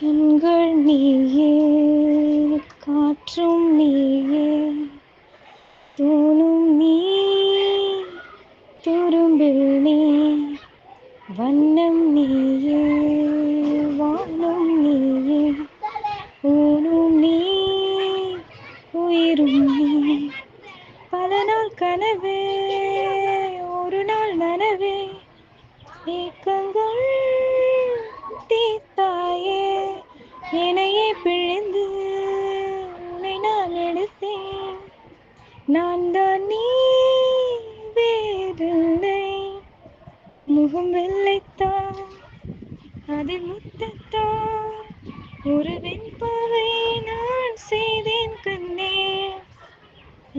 கண்கள் நீயே காற்றும் நீயே தூணும் நீ துரும்பில் நீ வண்ணம் நீயே வானம் நீயே ஊனும் நீ உயிரும் நீ. பல நாள் கனவே ஒரு நாள் நனவே ஏக்கங்கள் நான் தான் நீ வேறில்லை முகம் வெள்ளைத்தான் அதில் முத்தத்தான் ஒரு வெண்பாவை நான் செய்தேன் கண்ணே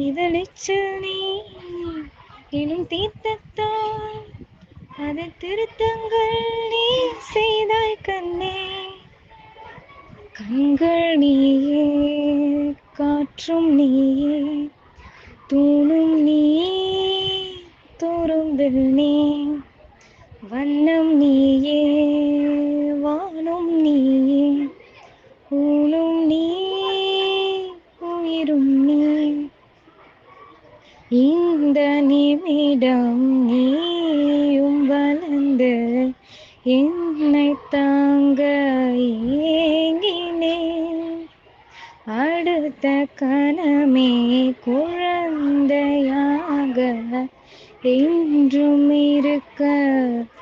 இதழிச்சல் நீ எனும் தீர்த்தத்தான் அது திருத்தங்கள் நீ செய்தாய் கண்ணே கண்கள் நீயே காற்றும் நீயே தூணும் நீ துரும்பில் நீ வண்ணம் நீயே வானும் நீயே ஊனும் நீ உயிரும் நீ. இந்த நிமிடம் நீயும் வளர்ந்து என்னை தாங்க ஏங்கினேன். அடுத்த கணமே குழ குழந்தையாக என்றும் இருக்க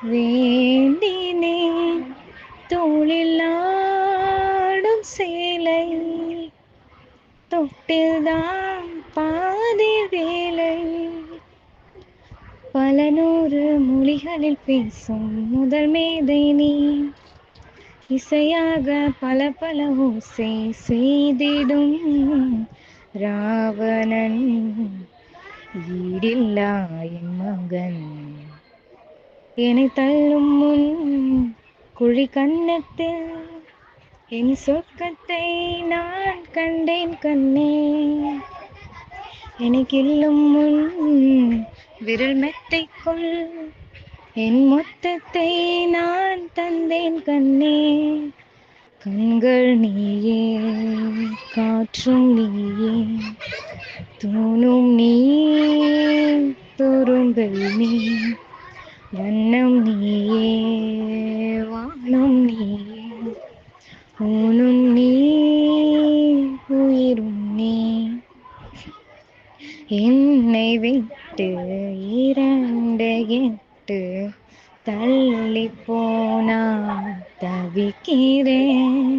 வேண்டினே. தோளிலாடும் சேலை தொட்டில்தான் பாதி வேலை. பல நூறு மொழிகளில் பேசும் முதல் மேதை நீ. இசையாக பல பல ஓசை செய்திடும் ராவணன். ஈடில்லா என் மகன். என்னை தள்ளும் முன் குழி கண்ணத்தில் என் சொர்க்கத்தை நான் கண்டேன் கண்ணே. எனக்கில்லும் முன் விரல் மெத்தைக்குள் என் மொத்தத்தை நான் தந்தேன் கண்ணே. கண்கள் நீயே காற்றும் நீயே தூணும் நீ துரும்பில் நீ வண்ணம் நீயே வானம் நீயே ஊனும் நீ உயிரும் நீ என்னை விட்டு இரண்டு எட்டு தள்ளி போனா தவிக்கிறேன்.